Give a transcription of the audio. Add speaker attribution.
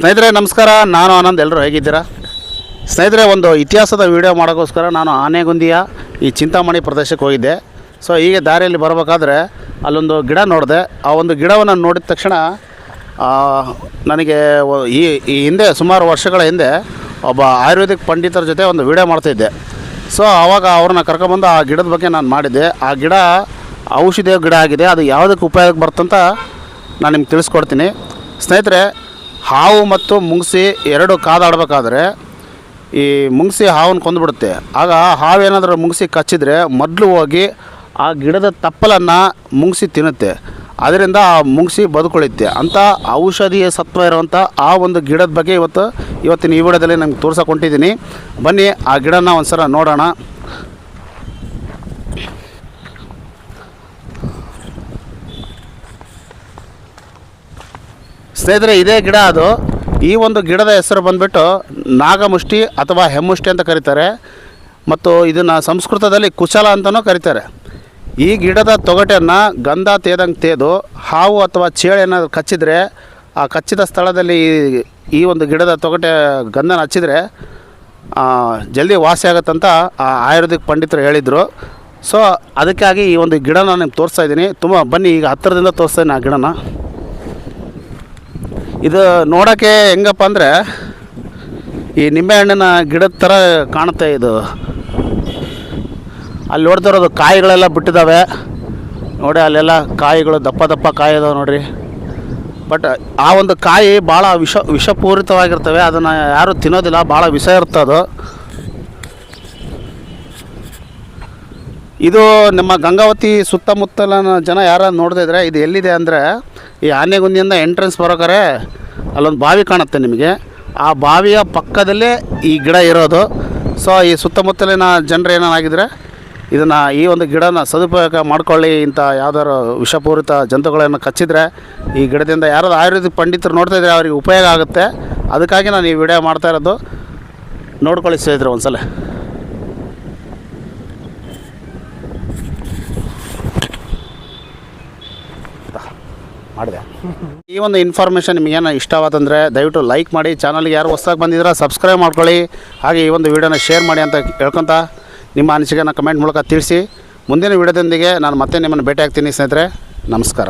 Speaker 1: ಸ್ನೇಹಿತರೆ, ನಮಸ್ಕಾರ. ನಾನು ಆನಂದ್. ಎಲ್ಲರೂ ಹೇಗಿದ್ದೀರಾ? ಸ್ನೇಹಿತರೆ, ಒಂದು ಇತಿಹಾಸದ ವಿಡಿಯೋ ಮಾಡೋಕ್ಕೋಸ್ಕರ ನಾನು ಆನೆಗುಂದಿಯ ಈ ಚಿಂತಾಮಣಿ ಪ್ರದೇಶಕ್ಕೆ ಹೋಗಿದ್ದೆ. ಸೊ, ಹೀಗೆ ದಾರಿಯಲ್ಲಿ ಬರಬೇಕಾದ್ರೆ ಅಲ್ಲೊಂದು ಗಿಡ ನೋಡಿದೆ. ಆ ಒಂದು ಗಿಡವನ್ನು ನೋಡಿದ ತಕ್ಷಣ ನನಗೆ ಈ ಈ ಹಿಂದೆ ಸುಮಾರು ವರ್ಷಗಳ ಹಿಂದೆ ಒಬ್ಬ ಆಯುರ್ವೇದಿಕ್ ಪಂಡಿತರ ಜೊತೆ ಒಂದು ವಿಡಿಯೋ ಮಾಡ್ತಾಯಿದ್ದೆ ಸೊ, ಆವಾಗ ಅವ್ರನ್ನ ಕರ್ಕೊಂಬಂದು ಆ ಗಿಡದ ಬಗ್ಗೆ ನಾನು ಮಾಡಿದ್ದೆ. ಆ ಗಿಡ ಔಷಧಿಯ ಗಿಡ ಆಗಿದೆ. ಅದು ಯಾವುದಕ್ಕೆ ಉಪಯೋಗಕ್ಕೆ ಬರ್ತಂತ ನಾನು ನಿಮ್ಗೆ ತಿಳಿಸ್ಕೊಡ್ತೀನಿ. ಸ್ನೇಹಿತರೆ ಹಾವು ಮತ್ತು ಮುಂಗ್ಸಿ ಎರಡು ಕಾದಾಡಬೇಕಾದ್ರೆ ಈ ಮುಂಗ್ಸಿ ಹಾವನ್ನು ಕೊಂದುಬಿಡುತ್ತೆ. ಆಗ ಹಾವು ಏನಾದರೂ ಮುಂಗ್ಸಿ ಕಚ್ಚಿದ್ರೆ ಮೊದಲು ಹೋಗಿ ಆ ಗಿಡದ ತಪ್ಪಲನ್ನು ಮುಂಗ್ಸಿ ತಿನ್ನುತ್ತೆ. ಅದರಿಂದ ಆ ಮುಂಗ್ಸಿ ಬದುಕೊಳಿತ್ತೆ. ಅಂಥ ಔಷಧೀಯ ಸತ್ವ ಇರುವಂಥ ಆ ಒಂದು ಗಿಡದ ಬಗ್ಗೆ ಇವತ್ತು ಇವತ್ತಿನ ಈ ವಿಡಿಯೋದಲ್ಲಿ ನಮ್ಗೆ ತೋರ್ಸಕ್ಕೆ ಬನ್ನಿ ಆ ಗಿಡನ ಒಂದು ಸಲ ನೋಡೋಣ. ಸ್ನೇಹಿತರೆ, ಇದೇ ಗಿಡ ಅದು. ಈ ಒಂದು ಗಿಡದ ಹೆಸರು ಬಂದ್ಬಿಟ್ಟು ನಾಗಮುಷ್ಟಿ ಅಥವಾ ಹೆಮ್ಮುಷ್ಟಿ ಅಂತ ಕರೀತಾರೆ. ಮತ್ತು ಇದನ್ನು ಸಂಸ್ಕೃತದಲ್ಲಿ ಕುಶಲ ಅಂತಲೂ ಕರೀತಾರೆ. ಈ ಗಿಡದ ತೊಗಟೆಯನ್ನು ಗಂಧ ತೇದಂಗೆ ತೇದು, ಹಾವು ಅಥವಾ ಚೇಳು ಏನಾದ್ರು ಕಚ್ಚಿದರೆ, ಆ ಕಚ್ಚಿದ ಸ್ಥಳದಲ್ಲಿ ಈ- ಒಂದು ಗಿಡದ ತೊಗಟೆ ಗಂಧನ ಹಚ್ಚಿದರೆ ಜಲ್ದಿ ವಾಸಿ ಆಗುತ್ತಂತ ಆ ಆಯುರ್ವೇದಿಕ್ ಪಂಡಿತರು ಹೇಳಿದರು. ಸೊ, ಅದಕ್ಕಾಗಿ ಈ ಒಂದು ಗಿಡನ ನಿಮ್ಗೆ ತೋರಿಸ್ತಾ ಇದ್ದೀನಿ. ತುಂಬ ಬನ್ನಿ, ಈಗ ಹತ್ತಿರದಿಂದ ತೋರಿಸ್ತಾ ಇದ್ದೀನಿ ಆ ಗಿಡನ. ಇದು ನೋಡೋಕ್ಕೆ ಹೆಂಗಪ್ಪ ಅಂದರೆ ಈ ನಿಂಬೆಹಣ್ಣಿನ ಗಿಡದ ಥರ ಕಾಣುತ್ತೆ ಇದು. ಅಲ್ಲಿ ನೋಡ್ತಿರೋದು ಕಾಯಿಗಳೆಲ್ಲ ಬಿಟ್ಟಿದ್ದಾವೆ ನೋಡಿ ಅಲ್ಲೆಲ್ಲ ಕಾಯಿಗಳು ದಪ್ಪ ದಪ್ಪ ಕಾಯಿ ಇದಾವೆ ನೋಡಿರಿ. ಬಟ್ ಆ ಒಂದು ಕಾಯಿ ಭಾಳ ವಿಷ, ವಿಷಪೂರಿತವಾಗಿರ್ತವೆ. ಅದನ್ನು ಯಾರೂ ತಿನ್ನೋದಿಲ್ಲ. ಭಾಳ ವಿಷ ಇರ್ತದೆ ಇದು ನಮ್ಮ ಗಂಗಾವತಿ ಸುತ್ತಮುತ್ತಲಿನ ಜನ ಯಾರು ನೋಡ್ತಾ ಇದ್ರೆ ಇದು ಎಲ್ಲಿದೆ ಅಂದರೆ ಈ ಆನೆಗುಂದಿಯಿಂದ ಎಂಟ್ರೆನ್ಸ್ ಬರೋಕರೆ ಅಲ್ಲೊಂದು ಬಾವಿ ಕಾಣುತ್ತೆ ನಿಮಗೆ. ಆ ಬಾವಿಯ ಪಕ್ಕದಲ್ಲೇ ಈ ಗಿಡ ಇರೋದು. ಸೊ ಈ ಸುತ್ತಮುತ್ತಲಿನ ಜನರು ಏನಾಗಿದ್ರೆ ಇದನ್ನು ಈ ಒಂದು ಗಿಡನ ಸದುಪಯೋಗ ಮಾಡ್ಕೊಳ್ಳಿ ಇಂಥ ಯಾವ್ದಾದ್ರು ವಿಷಪೂರಿತ ಜಂತುಗಳನ್ನು ಕಚ್ಚಿದ್ರೆ ಈ ಗಿಡದಿಂದ ಯಾರಾದ್ರು ಆಯುರ್ವೇದಿಕ್ ಪಂಡಿತರು ನೋಡ್ತಾ ಇದ್ರೆ ಅವರಿಗೆ ಉಪಯೋಗ ಆಗುತ್ತೆ. ಅದಕ್ಕಾಗಿ ನಾನು ಈ ವಿಡಿಯೋ ಮಾಡ್ತಾ ಇರೋದು. ನೋಡ್ಕೊಳ್ಳಿ ಸ್ನೇಹಿತರೆ ಒಂದ್ಸಲ. ಮಾಡಿದೆ. ಈ ಒಂದು ಇನ್ಫಾರ್ಮೇಷನ್ ನಿಮಗೇನು ಇಷ್ಟವಾದಂದರೆ ದಯವಿಟ್ಟು ಲೈಕ್ ಮಾಡಿ ಚಾನಲ್ಗೆ ಯಾರು ಹೊಸ್ದಾಗಿ ಬಂದಿದ್ದೀರಾ ಸಬ್ಸ್ಕ್ರೈಬ್ ಮಾಡ್ಕೊಳ್ಳಿ. ಹಾಗೆ ಈ ಒಂದು ವಿಡಿಯೋನ ಶೇರ್ ಮಾಡಿ ಅಂತ ಹೇಳ್ಕೊತ ನಿಮ್ಮ ಅನಿಸಿಕೆನ ಕಮೆಂಟ್ ಮೂಲಕ ತಿಳಿಸಿ. ಮುಂದಿನ ವಿಡಿಯೋದೊಂದಿಗೆ ನಾನು ಮತ್ತೆ ನಿಮ್ಮನ್ನು ಭೇಟಿಯಾಗ್ತೀನಿ ಸ್ನೇಹಿತರೆ, ನಮಸ್ಕಾರ.